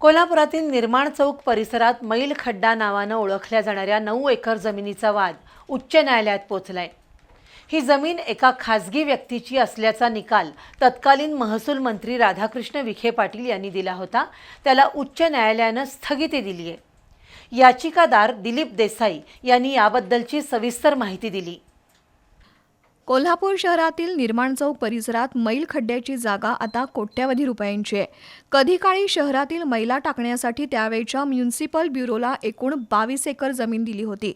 कोल्हापुरातील निर्माण चौक परिसरात मैल खड्डा नावानं ओळखल्या जाणाऱ्या नऊ एकर जमिनीचा वाद उच्च न्यायालयात पोचलाय. ही जमीन एका खासगी व्यक्तीची असल्याचा निकाल तत्कालीन महसूल मंत्री राधाकृष्ण विखे पाटील यांनी दिला होता. त्याला उच्च न्यायालयानं स्थगिती दिली आहे याचिकादार दिलीप देसाई यांनी याबद्दलची सविस्तर माहिती दिली. कोल्हापूर शहरातील निर्माण चौक परिसरात मैल खड्ड्याची जागा आता कोट्यवधी रुपयांची आहे. कधी काळी शहरातील मैला टाकण्यासाठी त्यावेळच्या म्युन्सिपल ब्युरोला एकूण बावीस एकर जमीन दिली होती.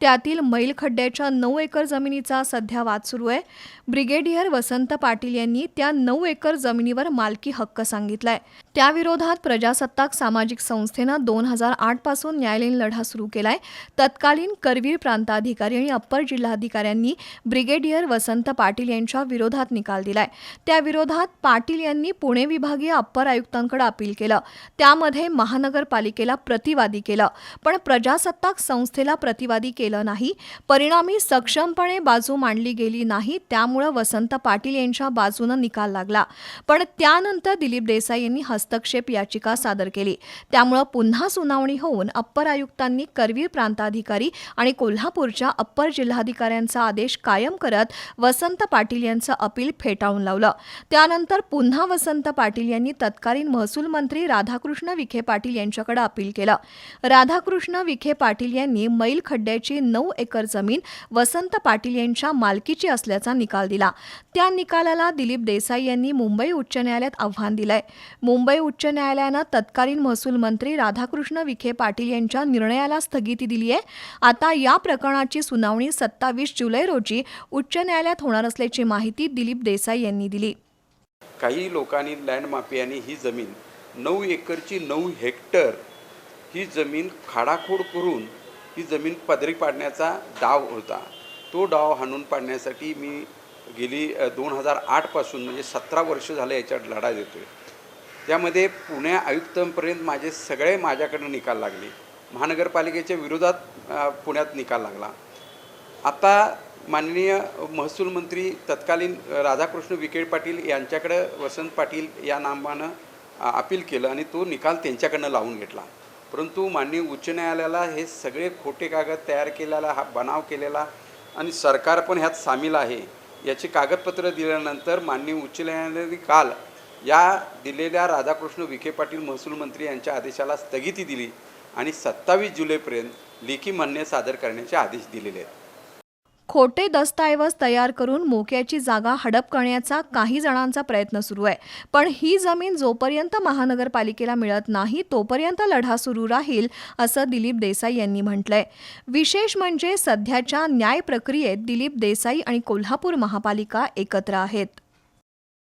त्यातील मैल खड्ड्याच्या नऊ एकर जमिनीचा सध्या वाद सुरू आहे. ब्रिगेडियर वसंत पाटील यांनी त्या नऊ एकर जमिनीवर मालकी हक्क सांगितलाय. त्याविरोधात प्रजासत्ताक सामाजिक संस्थेनं दोन हजार आठपासून न्यायालयीन लढा सुरू केलाय. तत्कालीन करवीर प्रांताधिकारी आणि अप्पर जिल्हाधिकाऱ्यांनी ब्रिगेडियर वसंत पाटील यांच्या विरोधात निकाल दिलाय. त्याविरोधात पाटील यांनी पुणे विभागीय अप्पर आयुक्तांकडे अपील केलं. त्यामध्ये महानगरपालिकेला प्रतिवादी केलं. पण प्रजासत्ताक संस्थेला प्रतिवादी केलं नाही. परिणामी सक्षमपणे बाजू मांडली गेली नाही. त्यामुळं वसंत पाटील यांच्या बाजूनं निकाल लागला. पण त्यानंतर दिलीप देसाई यांनी हस्तक्षेप याचिका सादर केली. त्यामुळं पुन्हा सुनावणी होऊन अप्पर आयुक्तांनी करवीर प्रांताधिकारी आणि कोल्हापूरच्या अप्पर जिल्हाधिकाऱ्यांचा आदेश कायम करत वसंत पाटील यांचं अपील फेटाळून लावलं. त्यानंतर पुन्हा वसंत पाटील यांनी तत्कालीन महसूल मंत्री राधाकृष्ण विखे पाटील यांच्याकडे अपील केलं. राधाकृष्ण विखे पाटील यांनी मैल खड्ड्याची नऊ एकर जमीन वसंत पाटील यांच्या मालकीची असल्याचा निकाल दिला. त्या निकालाला दिलीप देसाई यांनी मुंबई उच्च न्यायालयात आव्हान दिलंय. मुंबई उच्च न्यायालयानं तत्कालीन महसूल मंत्री राधाकृष्ण विखे पाटील यांच्या निर्णयाला स्थगिती दिली आहे आता या प्रकरणाची सुनावणी सत्तावीस जुलै रोजी उच्च न्यायालयात होणार असल्याची माहिती दिलीप देसाई यांनी दिली. काही लोकांनी लँड माफियानी ही जमीन नऊ एकरची नऊ हेक्टर ही जमीन खाडाखोड करून ही जमीन पदरी पाडण्याचा डाव होता. तो डाव हाणून पाडण्यासाठी मी गेली दोन हजार आठपासून म्हणजे सतरा वर्ष झालं याच्यात लढा देतो आहे त्यामध्ये पुण्या आयुक्तांपर्यंत माझे सगळे माझ्याकडनं निकाल लागले. महानगरपालिकेच्या विरोधात पुण्यात निकाल लागला. आता माननीय महसूल मंत्री तत्कालीन राधाकृष्ण विखे पाटील यांच्याकडं वसंत पाटील या नामानं अपील केलं आणि तो निकाल त्यांच्याकडनं लावून घेतला. परंतु माननीय उच्च न्यायालयाला हे सगळे खोटे कागद तयार केलेला हा बनाव केलेला आणि सरकार पण ह्यात सामील आहे याची कागदपत्र दिल्यानंतर माननीय उच्च न्यायालयाने काल या दिलेल्या राधाकृष्ण विखे पाटील महसूल मंत्री यांच्या आदेशाला स्थगिती दिली आणि सत्तावीस जुलैपर्यंत लेखी म्हणणे सादर करण्याचे आदेश दिलेले आहेत. खोटे दस्तऐवज तयार करून मोक्याची जागा हडप करण्याचा काही जणांचा प्रयत्न सुरू आहे. पण ही जमीन जोपर्यंत महानगरपालिकेला मिळत नाही तोपर्यंत लढा सुरू राहील असं दिलीप देसाई यांनी म्हटलंय. विशेष म्हणजे सध्याच्या न्याय प्रक्रियेत दिलीप देसाई आणि कोल्हापूर महापालिका एकत्र आहेत.